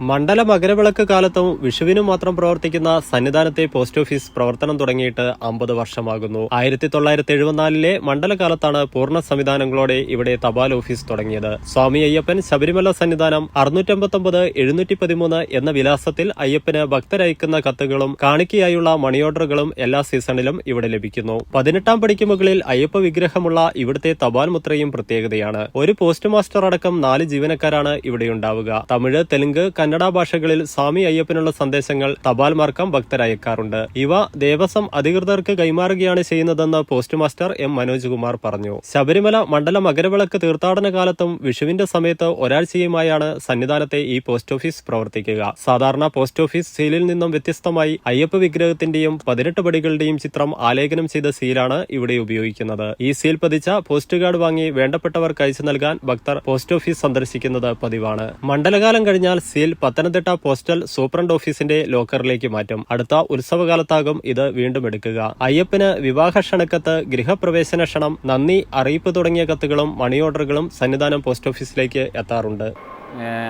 മണ്ഡല മകരവിളക്ക് കാലത്തും വിഷുവിനും മാത്രം പ്രവർത്തിക്കുന്ന സന്നിധാനത്തെ പോസ്റ്റ് ഓഫീസ് പ്രവർത്തനം തുടങ്ങിയിട്ട് അമ്പത് വർഷമാകുന്നു. ആയിരത്തി തൊള്ളായിരത്തി എഴുപത്തിനാലിലെ മണ്ഡലകാലത്താണ് പൂർണ സംവിധാനങ്ങളോടെ ഇവിടെ തപാൽ ഓഫീസ് തുടങ്ങിയത്. സ്വാമി അയ്യപ്പൻ ശബരിമല സന്നിധാനം അറുന്നൂറ്റമ്പത്തൊമ്പത് എഴുന്നൂറ്റി പതിമൂന്ന് എന്ന വിലാസത്തിൽ അയ്യപ്പന് ഭക്തരയക്കുന്ന കത്തുകളും കാണിക്കയായുള്ള മണി ഓർഡറുകളും എല്ലാ സീസണിലും ഇവിടെ ലഭിക്കുന്നു. പതിനെട്ടാം പടിക്ക് മുകളിൽ അയ്യപ്പ വിഗ്രഹമുള്ള ഇവിടുത്തെ തപാൽ മുത്രയും പ്രത്യേകതയാണ്. ഒരു പോസ്റ്റ് മാസ്റ്റർ അടക്കം നാല് ജീവനക്കാരാണ് ഇവിടെയുണ്ടാവുക തമിഴ് തെലുങ്ക് കന്നഡ ഭാഷകളിൽ സ്വാമി അയ്യപ്പനുള്ള സന്ദേശങ്ങൾ തപാൽ മാർക്കം ഭക്തരയക്കാറുണ്ട് ഇവ ദേവസ്വം അധികൃതർക്ക് കൈമാറുകയാണ് ചെയ്യുന്നതെന്ന് post master M Manoj Kumar പറഞ്ഞു. ശബരിമല മണ്ഡല മകരവിളക്ക് തീർത്ഥാടന കാലത്തും വിഷുവിന്റെ സമയത്ത് ഒരാഴ്ചയുമായാണ് സന്നിധാനത്തെ ഈ പോസ്റ്റ് ഓഫീസ് പ്രവർത്തിക്കുക. സാധാരണ പോസ്റ്റ് ഓഫീസ് സീലിൽ നിന്നും വ്യത്യസ്തമായി അയ്യപ്പ വിഗ്രഹത്തിന്റെയും പതിനെട്ട് പടികളുടെയും ചിത്രം ആലേഖനം ചെയ്ത സീലാണ് ഇവിടെ ഉപയോഗിക്കുന്നത്. ഈ സീൽ പതിച്ച പോസ്റ്റ് കാർഡ് വാങ്ങി വേണ്ടപ്പെട്ടവർക്ക് അയച്ചു നൽകാൻ ഭക്തർ പോസ്റ്റ് ഓഫീസ് സന്ദർശിക്കുന്നത് പതിവാണ്. മണ്ഡലകാലം കഴിഞ്ഞാൽ സീൽ പത്തനംതിട്ട പോസ്റ്റൽ സൂപ്രണ്ട് ഓഫീസിന്റെ ലോക്കറിലേക്ക് മാറ്റും. അടുത്ത ഉത്സവകാലത്താകും ഇത് വീണ്ടും എടുക്കുക. അയ്യപ്പന് വിവാഹ ക്ഷണക്കത്ത് ഗൃഹപ്രവേശന ക്ഷണം നന്ദി അറിയിപ്പ് തുടങ്ങിയ കത്തുകളും മണി ഓർഡറുകളും സന്നിധാനം പോസ്റ്റ് ഓഫീസിലേക്ക് എത്താറുണ്ട്.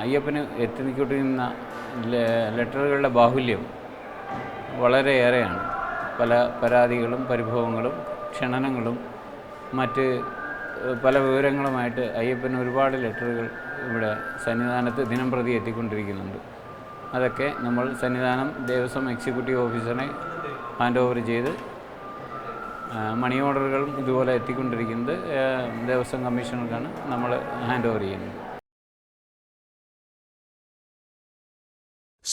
അയ്യപ്പന് എത്തിക്കൊണ്ടിരുന്ന ലെറ്ററുകളുടെ ബാഹുല്യം വളരെയേറെയാണ്. പല പരാതികളും പരിഭവങ്ങളും ക്ഷണനങ്ങളും മറ്റ് പല വിവരങ്ങളുമായിട്ട് അയ്യപ്പന് ഒരുപാട് ലെറ്ററുകൾ ഇവിടെ സന്നിധാനത്ത് ദിനം പ്രതി എത്തിക്കൊണ്ടിരിക്കുന്നുണ്ട്. അതൊക്കെ നമ്മൾ സന്നിധാനം ദേവസ്വം എക്സിക്യൂട്ടീവ് ഓഫീസറെ ഹാൻഡ് ഓവർ ചെയ്ത് മണി ഓർഡറുകളും ഇതുപോലെ എത്തിക്കൊണ്ടിരിക്കുന്നത് ദേവസ്വം കമ്മീഷണർക്കാണ് നമ്മൾ ഹാൻഡ് ഓവർ ചെയ്യുന്നത്.